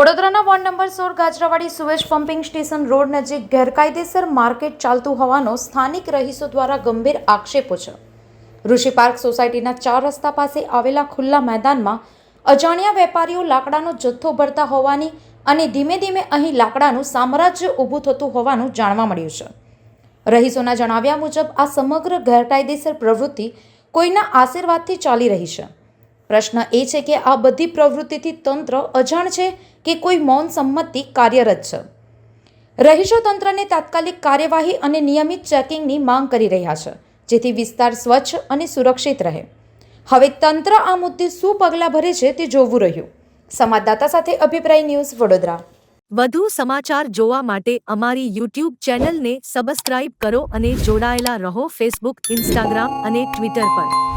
વડોદરાના ward number સોળ Gajrawadi sewage pumping station road નજીક ગેરકાયદેસર માર્કેટ ચાલતું હોવાનો સ્થાનિક રહીશો દ્વારા ગંભીર આક્ષેપો છે. ઋષિ પાર્ક સોસાયટીના ચાર રસ્તા પાસે આવેલા ખુલ્લા મેદાનમાં અજાણ્યા વેપારીઓ લાકડાનો જથ્થો ભરતા હોવાની અને ધીમે ધીમે અહીં લાકડાનું સામ્રાજ્ય ઊભું થતું હોવાનું જાણવા મળ્યું છે. રહીશોના જણાવ્યા મુજબ આ સમગ્ર ગેરકાયદેસર પ્રવૃત્તિ કોઈના આશીર્વાદથી ચાલી રહી છે. પ્રશ્ન એ છે કે આ બધી પ્રવૃત્તિથી તંત્ર અજાણ છે કે કોઈ મૌન સંમતિ કાર્યરત છે? રહીશો તંત્રને તાત્કાલિક કાર્યવાહી અને નિયમિત ચેકિંગની માંગ કરી રહ્યા છે, જેથી વિસ્તાર સ્વચ્છ અને સુરક્ષિત રહે. હવે તંત્ર આ મુદ્દે શું પગલાં ભરે છે તે જોવું રહ્યું. સંવાદદાતા સાથે અભિપ્રાય ન્યૂઝ વડોદરા. વધુ સમાચાર જોવા માટે અમારી યુટ્યુબ ચેનલને સબસ્ક્રાઇબ કરો અને જોડાયેલા રહો ફેસબુક, ઇન્સ્ટાગ્રામ અને ટ્વિટર પર.